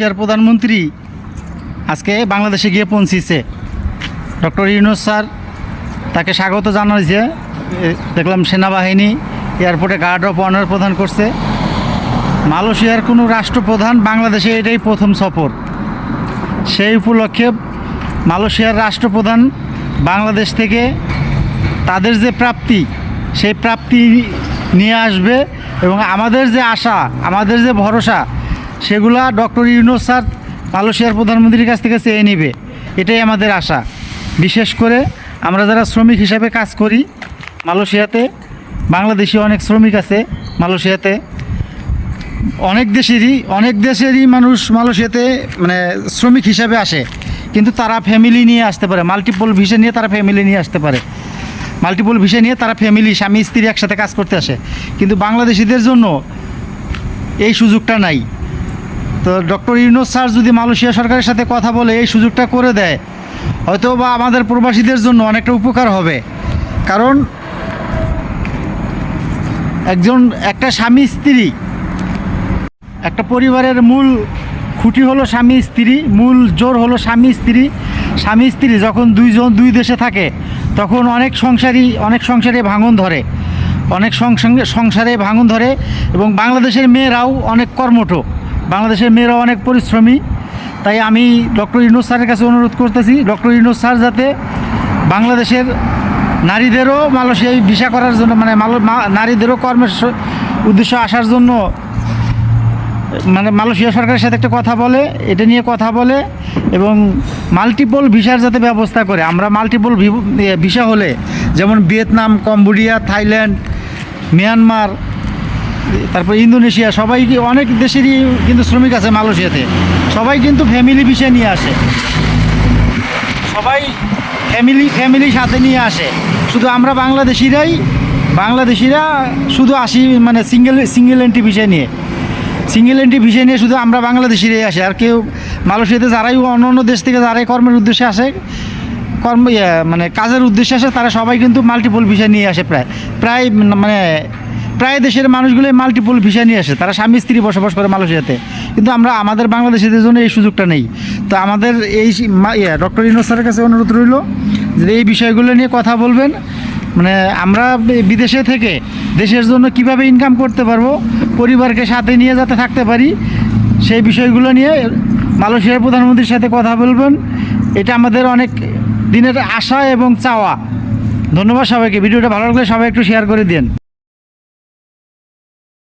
মালয়েশিয়ার প্রধানমন্ত্রী আজকে বাংলাদেশে গিয়ে পৌঁছিছে। ডক্টর ইউনুস স্যার তাকে স্বাগত জানাইছে দেখলাম সেনাবাহিনী, এয়ারপোর্টে গার্ড অফ অনার প্রদান করছে। মালয়েশিয়ার কোনো রাষ্ট্রপ্রধান বাংলাদেশে এটাই প্রথম সফর। সেই উপলক্ষে মালয়েশিয়ার রাষ্ট্রপ্রধান বাংলাদেশ থেকে তাদের যে প্রাপ্তি, সেই প্রাপ্তি নিয়ে আসবে এবং আমাদের যে আশা, আমাদের যে ভরসা সেগুলা ডক্টর ইউনুস স্যার মালয়েশিয়ার প্রধানমন্ত্রীর কাছ থেকে চেয়ে নেবে। এটাই আমাদের আশা। বিশেষ করে আমরা যারা শ্রমিক হিসাবে কাজ করি, মালয়েশিয়াতে বাংলাদেশি অনেক শ্রমিক আছে মালয়েশিয়াতে। অনেক দেশেরই অনেক দেশেরই মানুষ মালয়েশিয়াতে মানে শ্রমিক হিসাবে আসে। কিন্তু তারা ফ্যামিলি নিয়ে আসতে পারে। মাল্টিপল ভিসা নিয়ে তারা ফ্যামিলি নিয়ে আসতে পারে। মাল্টিপল ভিসা নিয়ে তারা ফ্যামিলি স্বামী, স্ত্রী একসাথে কাজ করতে আসে। কিন্তু বাংলাদেশিদের জন্য এই সুযোগটা নাই। তো ডক্টর ইউনুস স্যার যদি মালয়েশিয়া সরকারের সাথে কথা বলে এই সুযোগটা করে দেয় হয়তো বা আমাদের প্রবাসীদের জন্য অনেকটা উপকার হবে। কারণ একজন, একটা স্বামী স্ত্রী, একটা পরিবারের মূল খুঁটি হলো স্বামী স্ত্রী, মূল জোর হলো স্বামী স্ত্রী। স্বামী স্ত্রী যখন দুইজন, দুই দেশে থাকে, তখন অনেক সংসারই, অনেক সংসারে ভাঙন ধরে। অনেক সংসারে ভাঙন ধরে এবং বাংলাদেশের মেয়েরাও অনেক কর্মঠ। বাংলাদেশের মেয়েরাও অনেক পরিশ্রমী, তাই আমি ডক্টর ইউনুস স্যারের কাছে অনুরোধ করতেছি, ডক্টর ইউনুস স্যার যাতে বাংলাদেশের নারীদেরও মালয়েশিয়ায় ভিসা করার জন্য মানে নারীদেরও কর্মের উদ্দেশ্য আসার জন্য মানে মালয়েশিয়া সরকারের সাথে একটা কথা বলে, এটা নিয়ে কথা বলে এবং মাল্টিপল ভিসার যাতে ব্যবস্থা করে। আমরা মাল্টিপল ভিসা হলে, যেমন ভিয়েতনাম, কম্বোডিয়া, থাইল্যান্ড, মিয়ানমার তারপর ইন্দোনেশিয়া সবাই অনেক দেশেরই কিন্তু শ্রমিক আছে মালয়েশিয়াতে। সবাই কিন্তু ফ্যামিলি ভিসা নিয়ে আসে। সবাই ফ্যামিলি ফ্যামিলি সাথে নিয়ে আসে। শুধু আমরা বাংলাদেশিরাই বাংলাদেশিরা শুধু আসি মানে সিঙ্গেল সিঙ্গেল এন্ট্রি ভিসা নিয়ে। সিঙ্গেল এন্ট্রি ভিসা নিয়ে শুধু আমরা বাংলাদেশিরাই আসে। আর কেউ মালয়েশিয়াতে যারাই অন্য অন্য দেশ থেকে যারাই কর্মের উদ্দেশ্যে আসে কর্ম ইয়ে, মানে কাজের উদ্দেশ্যে আসে তারা সবাই কিন্তু মাল্টিপল ভিসা নিয়ে আসে প্রায়। প্রায় মানে প্রায় দেশের মানুষগুলোই মাল্টিপল ভিসা নিয়ে আসে। তারা স্বামী, স্ত্রী বসবাস করে মালয়েশিয়াতে। কিন্তু আমরা আমাদের বাংলাদেশিদের জন্য এই সুযোগটা নেই। তো আমাদের এই ডক্টর ইনোজ স্যারের কাছে অনুরোধ রইল যে এই বিষয়গুলো নিয়ে কথা বলবেন। মানে আমরা বিদেশে থেকে দেশের জন্য কীভাবে ইনকাম করতে পারব, পরিবারকে সাথে নিয়ে যাতে থাকতে পারি, সেই বিষয়গুলো নিয়ে মালয়েশিয়ার প্রধানমন্ত্রীর সাথে কথা বলবেন। এটা আমাদের অনেক দিনের আশা এবং চাওয়া। ধন্যবাদ সবাইকে। ভিডিওটা ভালো লাগলে সবাই একটু শেয়ার করে দিন